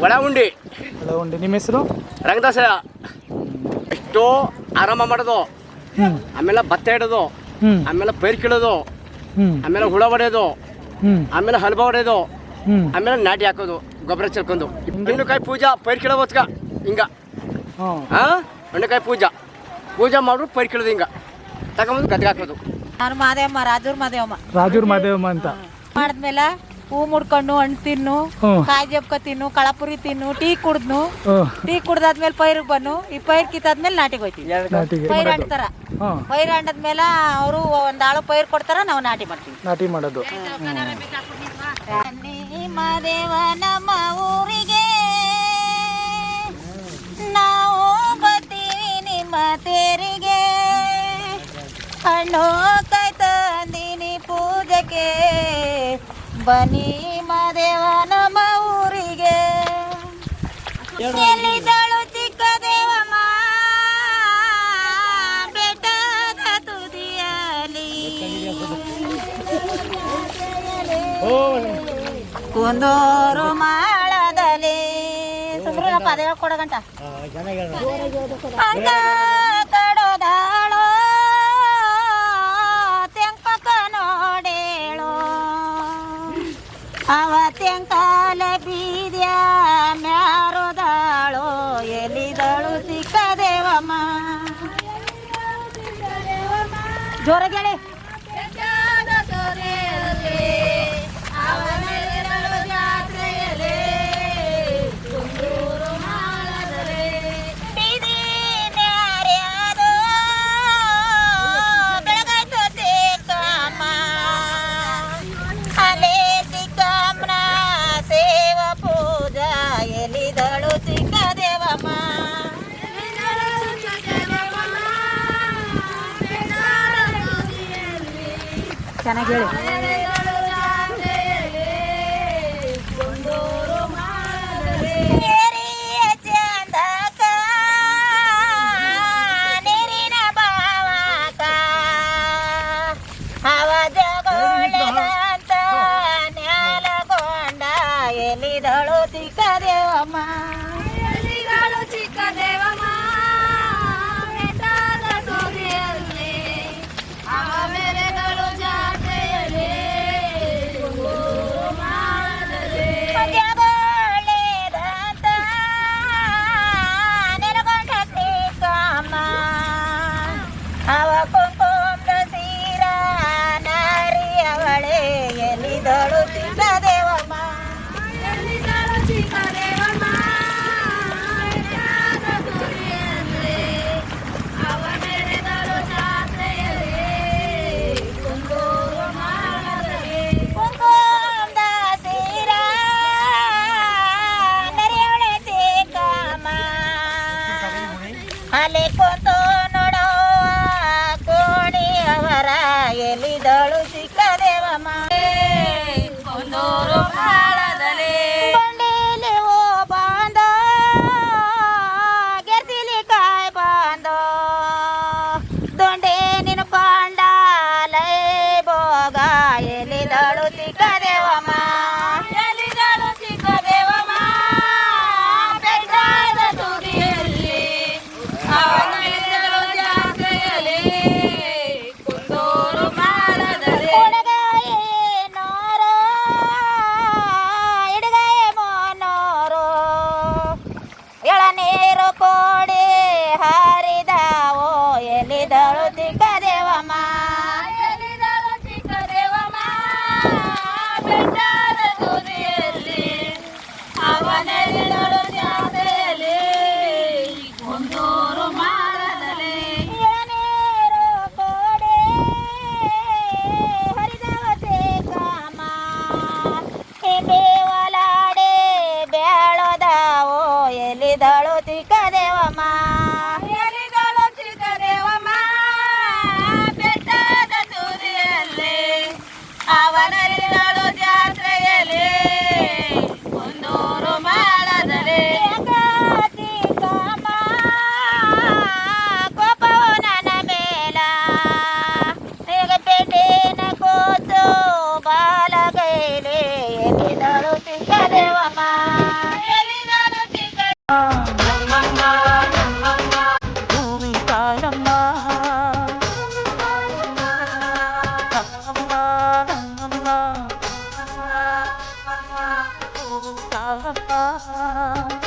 ಒಳ ಉಂಡಿ ಒಳ ಉಂಡಿ ನಿಮ್ಮ ಹೆಸರು? ರಂಗದಾಸ ಎಷ್ಟೋ ಆರಾಮ ಮಾಡೋದು. ಆಮೇಲೆ ಭತ್ತ ಇಡೋದು ಆಮೇಲೆ ಪೈರು ಕೀಳೋದು. ಆಮೇಲೆ ಹುಳ ಹೊಡೆಯೋದು. ಆಮೇಲೆ ಹಲ್ಬ ಹೊಡೆಯೋದು. ಆಮೇಲೆ ನಾಟಿ ಹಾಕೋದು ಗೊಬ್ಬರ ಚೆಲ್ಕೊಂಡು ಹಣ್ಣುಕಾಯಿ ಪೂಜಾ ಪೈರು ಕೀಳೋ ಹೊತ್ಕ ಹಿಂಗ. ಹಾಂ. ಹಣ್ಣುಕಾಯಿ ಪೂಜಾ. ಪೂಜಾ ಮಾಡ್ಬಿಟ್ಟು ಪೈರು ಕೀಳೋದು ಹಿಂಗ. ತಗೊಂಬಂದು ಗದ್ಗೆ ಹಾಕೋದು. ನಾನು ಮಾದೇವಮ್ಮ ರಾಜೂರ್ ಮಾದೇವಮ್ಮ. ರಾಜೂರ್ ಮಾದೇವಮ್ಮ ಅಂತ. ಮಾಡಿದ್ಮೇಲೆ ಹೂ ಮುಡ್ಕೊಂಡು ಹಣ್ಣು ತಿನ್ನು ಕಾಯಿ ಜಪ್ಕ ತಿನ್ನು ಕಳಪುರಿ ತಿನ್ನು ಟೀ ಕುಡ್ದ್ನು. ಓ ಟೀ ಕುಡ್ದಾದ್ಮೇಲೆ ಪೈರ್ ಬನ್ನು ಈ ಪೈರ್ ಕಿತ್ತಾದ್ಮೇಲೆ ನಾಟಿಗೆ ಹೋಯ್ತೀವಿ. ನಾಟಿಗೆ. ಪೈರ್ ಅಂಡ್ತಾರ ಹಾಂ ಪೈರ್ ಅಂಡದ್ಮೇಲೆ ಅವರು ಒಂದ್ ಆಳು ಪೈರ್ ಕೊಡ್ತಾರ ನಾವು ನಾಟಿ ಮಾಡ್ತೀವಿ. ನಾಟಿ ಮಾಡೋದು. ಮಾದೇವ ನಮ್ಮ ಊರಿಗೆ. ನಾವು ಬರ್ತೀವಿ ನಿಮ್ಮ ತೇರಿಗೆ. ಹಣ್ಣು ಪೂಜೆಗೆ. ಬನ್ನಿ ಮಾದೇವ ನಮ್ಮ ಊರಿಗೆ. ಎಲ್ಲಿದ್ದಳು ಚಿಕ್ಕ ದೇವಮ್ಮ ಬೆಟ್ಟದ ತುದಿಯಲಿ ಕುಂದೂರು ಮಾಳದಲ್ಲಿ. ಸುಬ್ರಪ್ಪ ಅದೇ ಕೊಡಗಂಟ ಅಂಗ ಕಡೋದಾಳೋ ಜೋರಾಗಿ ಹೇಳಿ. ಚೆನ್ನಾಗಿ ಹೇಳಿ Hale Bye.